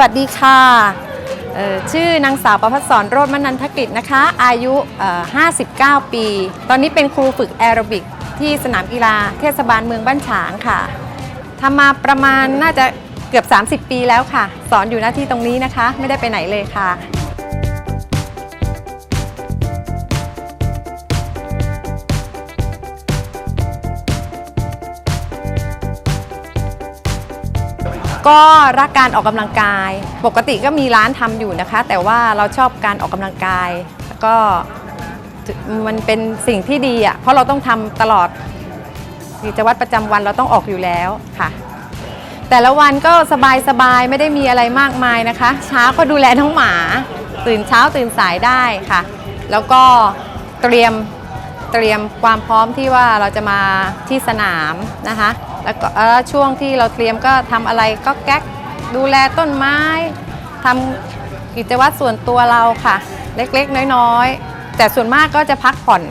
วัสดีค่ะชื่อนางสาวประพัฒสอนโรจนมนันทกิจนะคะ อายุ 59 ปี ตอนนี้เป็นครูฝึกแอโรบิกที่สนามกีฬาเทศบาลเมืองบ้านฉางค่ะทำมาประมาณน่าจะเกือบ 30 ปีแล้วค่ะ สอนอยู่หน้าที่ตรงนี้นะคะ ไม่ได้ไปไหนเลยค่ะ ก็รักการออกกำลังกาย ปกติก็มีร้านทำอยู่นะคะ แต่ว่าเราชอบการออกกำลังกาย แล้วก็มันเป็นสิ่งที่ดีอะเพราะเราต้องทำตลอดกิจวัตรประจำวันเราต้องออกอยู่แล้วค่ะ แต่ละวันก็สบายๆไม่ได้มีอะไรมากมายนะคะ เช้าก็ดูแลน้องหมา ตื่นเช้าตื่นสายได้ค่ะ แล้วก็เตรียม เตรียมความพร้อมที่ว่าเราจะมาที่สนามนะคะ แล้วก็ช่วงที่เราเตรียมก็ทำอะไรก็แก๊กดูแลต้นไม้ทำกิจวัตรส่วนตัวเราค่ะ เล็กๆ น้อยๆ แต่ส่วนมากก็จะพักผ่อน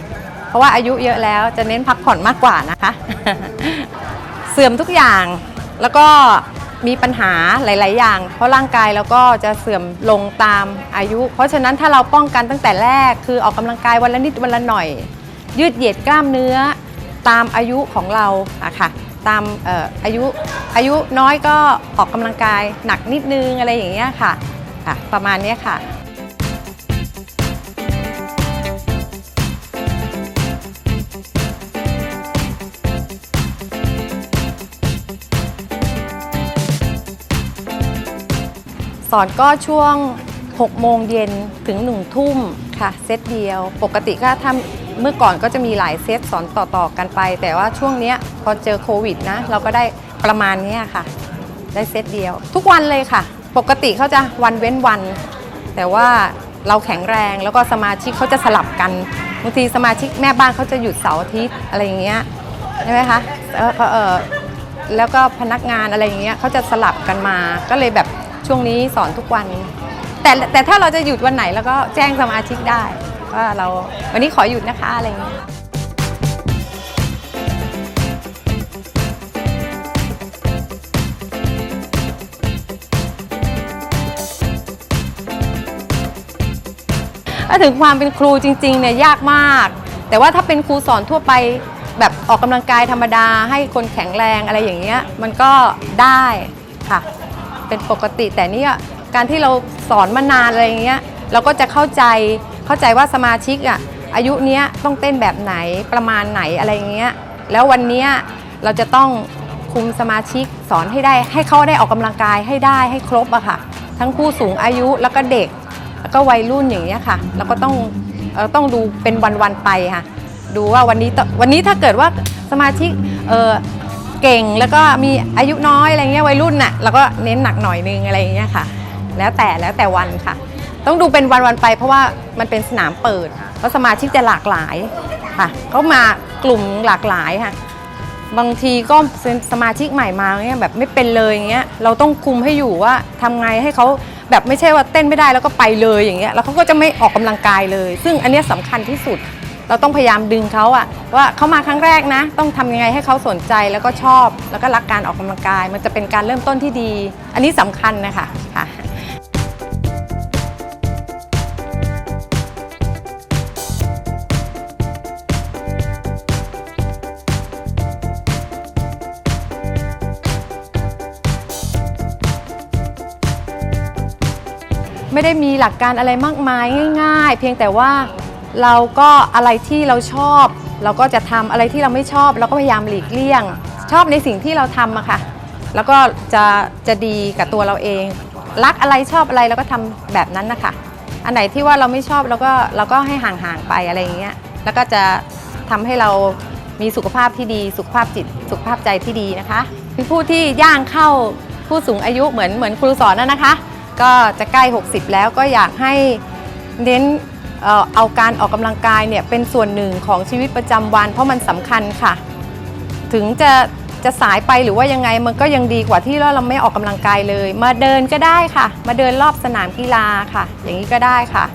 เพราะว่าอายุเยอะแล้วจะเน้นพักผ่อนมากกว่านะคะ เสื่อมทุกอย่างแล้วก็มีปัญหาหลาย ๆ อย่าง เพราะร่างกายเราก็จะเสื่อมลงตามอายุ เพราะฉะนั้นถ้าเราป้องกันตั้งแต่แรกคือออกกำลังกายวันละนิดวันละหน่อย ยืดเหยียดกล้ามเนื้อตามอายุของเราอะค่ะตามอออายุอายุน้อยก็ออกกำลังกายหนักนิดนึงอะไรอย่างเงี้ยค่ะค่ะ ประมาณนี้ค่ะสอนก็ช่วง 6 โมงเย็นถึง 1 ทุ่มค่ะ เซตเดียว ปกติก็ทำ เมื่อก่อนก็จะมีหลายเซตสอนต่อๆกันไป แต่ว่าช่วงเนี้ยพอเจอโควิดนะ เราก็ได้ประมาณเนี้ยค่ะ ได้เซตเดียว ทุกวันเลยค่ะ ปกติเขาจะวันเว้นวัน แต่ว่าเราแข็งแรงแล้วก็สมาชิกเขาจะสลับกันบางทีสมาชิกแม่บ้านเขาจะหยุดเสาร์อาทิตย์อะไรอย่างเงี้ยใช่ไหมคะเออเออแล้วก็พนักงานอะไรอย่างเงี้ยเขาจะสลับกันมา ก็เลยแบบช่วงนี้สอนทุกวัน แต่แต่ถ้าเราจะหยุดวันไหนแล้วก็แจ้งสมาชิกได้ ว่าเราวันนี้ขอหยุดนะคะอะไรอย่างเงี้ยถ้าถึงความเป็นครูจริงๆเนี่ยยากมาก แต่ว่าถ้าเป็นครูสอนทั่วไปแบบออกกำลังกายธรรมดาให้คนแข็งแรงอะไรอย่างเงี้ยมันก็ได้ค่ะ เป็นปกติแต่นี่การที่เราสอนมานานอะไรอย่างเงี้ยเราก็จะเข้าใจ เข้าใจว่าสมาชิกอะอายุเนี้ยต้องเต้นแบบไหนประมาณไหนอะไรเงี้ยแล้ววันเนี้ยเราจะต้องคุมสมาชิกสอนให้ได้ ให้เขาได้ออกกำลังกายให้ได้ให้ครบอะค่ะ ทั้งผู้สูงอายุแล้วก็เด็ก แล้วก็วัยรุ่นอย่างเงี้ยค่ะแล้วก็ต้องเออต้องดูเป็นวันๆไปค่ะ ดูว่าวันนี้วันนี้ถ้าเกิดว่าสมาชิกเออเก่งแล้วก็มีอายุน้อยอะไรเงี้ยวัยรุ่นน่ะเราก็เน้นหนักหน่อยนึงอะไรเงี้ยค่ะ แล้วแต่แล้วแต่วันค่ะ ต้องดูเป็นวันๆไปเพราะว่ามันเป็นสนามเปิดเพราะสมาชิกจะหลากหลายค่ะเขามากลุ่มหลากหลายค่ะ บางทีก็สมาชิกใหม่มาเงี้ยแบบไม่เป็นเลยอย่างเงี้ยเราต้องคุมให้อยู่ว่าทำไงให้เขาแบบไม่ใช่ว่าเต้นไม่ได้แล้วก็ไปเลยอย่างเงี้ยแล้วเขาก็จะไม่ออกกำลังกายเลย ซึ่งอันนี้ยสำคัญที่สุด เราต้องพยายามดึงเขาอะว่าเขามาครั้งแรกนะ ต้องทำยังไงให้เขาสนใจแล้วก็ชอบ แล้วก็รักการออกกำลังกาย มันจะเป็นการเริ่มต้นที่ดี อันนี้สำคัญนะคะค่ะ ไม่ได้มีหลักการอะไรมากมายง่าย ๆ เพียงแต่ว่าเราก็อะไรที่เราชอบ เราก็จะทำอะไรที่เราไม่ชอบ เราก็พยายามหลีกเลี่ยง ชอบในสิ่งที่เราทำอะค่ะ แล้วก็จะจะดีกับตัวเราเอง รักอะไรชอบอะไรเราก็ทำแบบนั้นนะคะอันไหนที่ว่าเราไม่ชอบเราก็เราก็ให้ห่างๆไปอะไรอย่างเงี้ยแล้วก็จะทำให้เรามีสุขภาพที่ดีสุขภาพจิตสุขภาพใจที่ดีนะคะเป็นผู้ที่ย่างเข้าผู้สูงอายุเหมือนเหมือนครูสอนนะนะคะ ก็จะใกล้ 60 แล้วก็อยากให้เน้นเอาการออกกำลังกายเนี่ยเป็นส่วนหนึ่งของชีวิตประจำวัน เพราะมันสำคัญค่ะ ถึงจะจะสายไปหรือว่ายังไงมันก็ยังดีกว่าที่เราไม่ออกกำลังกายเลย มาเดินก็ได้ค่ะ มาเดินรอบสนามกีฬาค่ะ อย่างนี้ก็ได้ค่ะ